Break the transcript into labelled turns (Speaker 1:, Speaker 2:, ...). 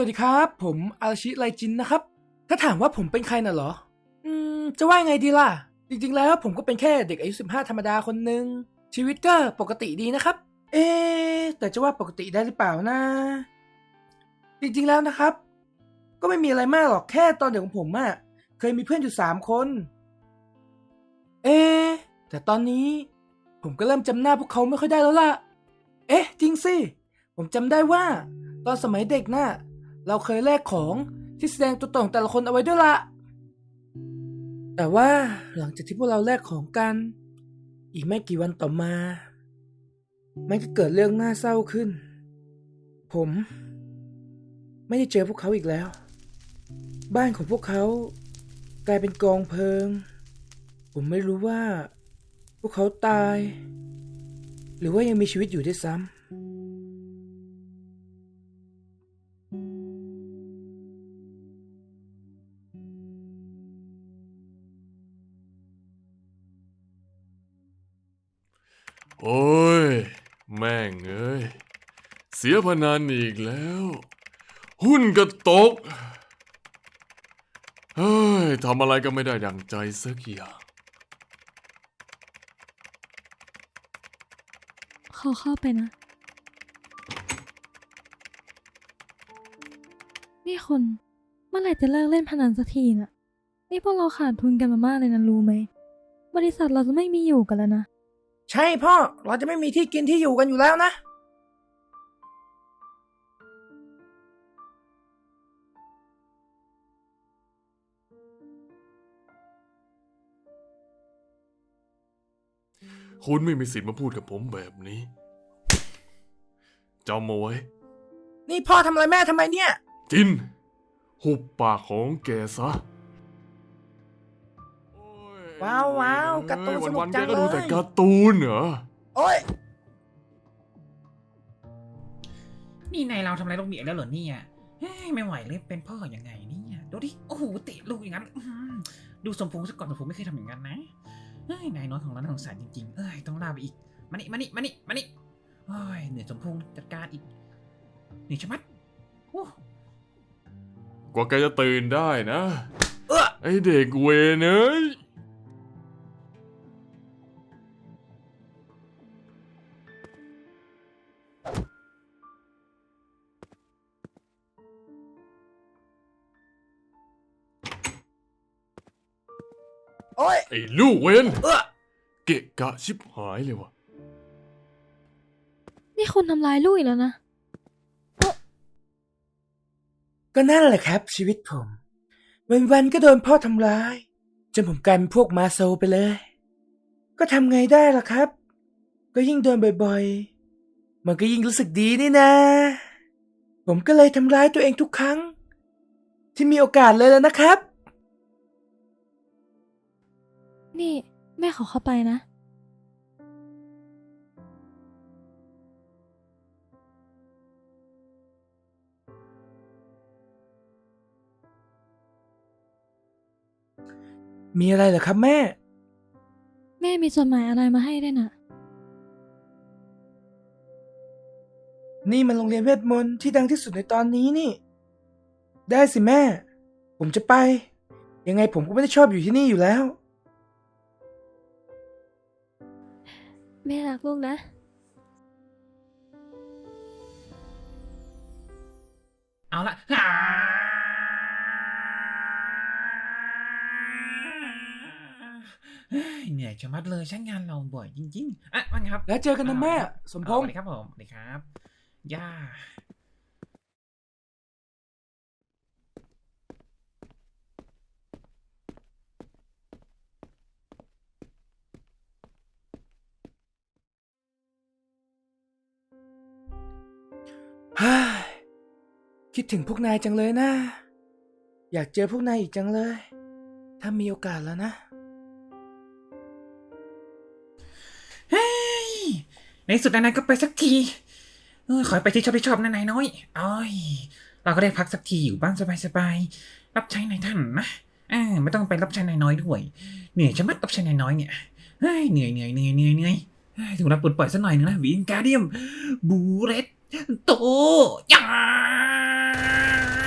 Speaker 1: วัสดีครับ ผมอาชิไลจินนะครับ ถ้าถามว่าผมเป็นใครน่ะเหรอ อืม จะว่าไงดีล่ะ จริงๆ แล้วผมก็เป็นแค่เด็กอายุ 15 ธรรมดาคนหนึ่งชีวิตก็ปกติดีนะครับ เอ๊แต่จะว่าปกติได้หรือเปล่านะ จริงๆแล้วนะครับ ก็ไม่มีอะไรมากหรอกแค่ตอนเด็กของผมอะเคยมีเพื่อนอยู่สามคน เอ๊แต่ตอนนี้ผมก็เริ่มจำหน้าพวกเขาไม่ค่อยได้แล้วล่ะ เอ๊ะ จริงสิ ผมจำได้ว่า ตอนสมัยเด็กน่ะ เราเคยแลกของที่แสดงตัวตนของแต่ละคนเอาไว้ด้วยละ แต่ว่าหลังจากที่พวกเราแลกของกัน อีกไม่กี่วันต่อมา มันก็เกิดเรื่องน่าเศร้าขึ้น ผม ไม่ได้เจอพวกเขาอีกแล้ว บ้านของพวกเขากลายเป็นกองเพลิง ผมไม่รู้ว่า พวกเขาตาย หรือว่ายังมีชีวิตอยู่ด้วยซ้ำ
Speaker 2: โอ้ย แม่งเอ้ย เสียพนันอีกแล้ว หุ้นก็ตก เฮ้ยทำอะไรก็ไม่ได้ดังใจสักอย่าง
Speaker 3: ขาเข้าไปนะ นี่คุณเมื่อไหร่จะเลิกเล่นพนันสักทีน่ะ นี่พวกเราขาดทุนกันมามากเลยนะรู้ไหม บริษัทเราจะไม่มีอยู่กันแล้วนะ
Speaker 1: ใช่พ่อ เราจะไม่มีที่กินที่อยู่กันอยู่แล้วนะ
Speaker 2: คุณไม่มีสิทธิ์มาพูดกับผมแบบนี้จำเอาไว้
Speaker 1: นี่พ่อทำอะไรแม่ทำไมเนี่ย
Speaker 2: จิน หุบปากของแกซะ
Speaker 1: ว้าวว้าวการ์ตูนสนุก
Speaker 2: วันๆ
Speaker 1: จั
Speaker 2: แก
Speaker 1: ง
Speaker 2: ก็ดูแต่
Speaker 1: เลย
Speaker 2: การ์ตูนเหรอ
Speaker 1: โอ้ย
Speaker 4: นี่นายเราทำอะไรลูกเมียแล้วเหรอเนี่ยเฮ้ยไม่ไหวเลยเป็นพ่อยังไงเนี่ยดูดิโอ้โหเตะลูกอย่างนั้นอื้อหือดูสมพงษ์ซะก่อนสมพงษ์ไม่เคยทำอย่างนั้นนะเฮ้ยนายน้อยของเราน่าสงสารจริงๆเอ้ยต้องลาไปอีกมานี่มานี่มานี่มานี่โอ้ยเหนื่อยสมพงษ์จัดการอีกเหนื่อยชะมัดโอ้
Speaker 2: กว่าแกจะตื่นได้นะ
Speaker 1: เอ้อ
Speaker 2: ไอเด็กเวนเอ้ย
Speaker 1: โอ้ย
Speaker 2: ไอ้ลูกเวน
Speaker 1: เอ้อ
Speaker 2: เกะกะชิบหายเลยวะ
Speaker 3: นี่คุณทำร้ายลูกอีกแล้วนะ
Speaker 1: ก็นั่นแหละครับ ชีวิตผม วันๆก็โดนพ่อทำร้าย จนผมกลายเป็นพวกมาโซไปเลย ก็ทำไงได้ล่ะครับ ก็ยิ่งโดนบ่อยๆ มันก็ยิ่งรู้สึกดีนี่นะ ผมก็เลยทำร้ายตัวเองทุกครั้ง ที่มีโอกาสเลยแล้วนะครับ
Speaker 3: นี่แม่ขอเข้าไปนะ
Speaker 1: มีอะไรเหรอครับแม่
Speaker 3: แม่มีจดหมายอะไรมาให้ด้วยนะ
Speaker 1: นี่มันโรงเรียนเวทมนต์ที่ดังที่สุดในตอนนี้นี่ ได้สิแม่ ผมจะไป ยังไงผมก็ไม่ได้ชอบอยู่ที่นี่อยู่แล้ว
Speaker 3: แม่รักลูกนะ
Speaker 4: เอาละฮ่าเฮ้ยเหนื่อยชะมัดเลยใช้งานเราบ่อยจริง ๆ อะว่าไงครับ
Speaker 1: แล้วเจอกันนะแม่
Speaker 4: อ่า
Speaker 1: สมพ
Speaker 4: ส
Speaker 1: ง
Speaker 4: วั
Speaker 1: ษ์
Speaker 4: สดีครับผมสวัสดีครับ ย่า
Speaker 1: ฮ่า คิดถึงพวกนายจังเลยนะ อยากเจอพวกนายอีกจังเลย ถ้ามีโอกาสแล้วนะ
Speaker 4: เฮ้ย ในสุดนายก็ไปสักที เออขอไปที่ชอบที่ชอบนะนายน้อยอ้อย เราก็ได้พักสักทีอยู่บ้านสบายๆ รับใช้นายท่านนะอ่าไม่ต้องไปรับใช้นายน้อยด้วย เหนื่อยจะมัดรับใช้นายน้อยเนี่ย เฮ้ย เหนื่อยเหนื่อยเหนื่อยเหนื่อยเหนื่อยเฮ้ยถูกรับปลดปล่อยสักหน่อยนึงนะวิงการเดียมบูเรต 都呀！